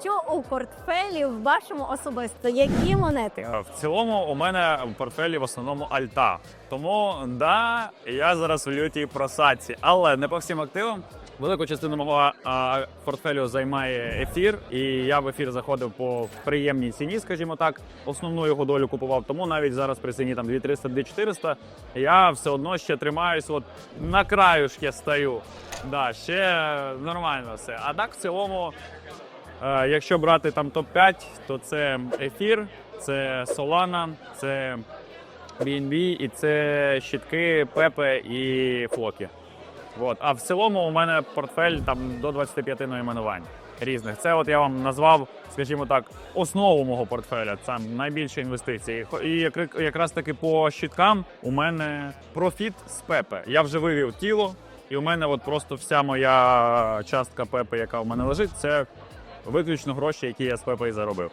Що у портфелі в вашому особисто? Які монети? Е, В цілому у мене в портфелі в основному альта. Тому да, я зараз в лютій просадці, але не по всім активам. Велику частину мого а, портфелю займає ефір, і я в ефір заходив по приємній ціні, скажімо так. Основну його долю купував. Тому навіть зараз при ціні там 2300-2400 я все одно ще тримаюсь. От на краю ж я стою. Да, ще нормально все. А так в цілому Е, Якщо брати там топ-5, то це ефір, це Solana, це BNB і це щитки, Пепе і Флокі. От. А в цілому у мене портфель там до 25 найменувань різних. Це от я вам назвав, скажімо так, основу мого портфеля. Це найбільші інвестиції. І якраз таки по щиткам у мене профіт з Пепе. Я вже вивів тіло, і у мене от просто вся моя частка Пепе, яка у мене лежить, це виключно гроші, які я з і заробив.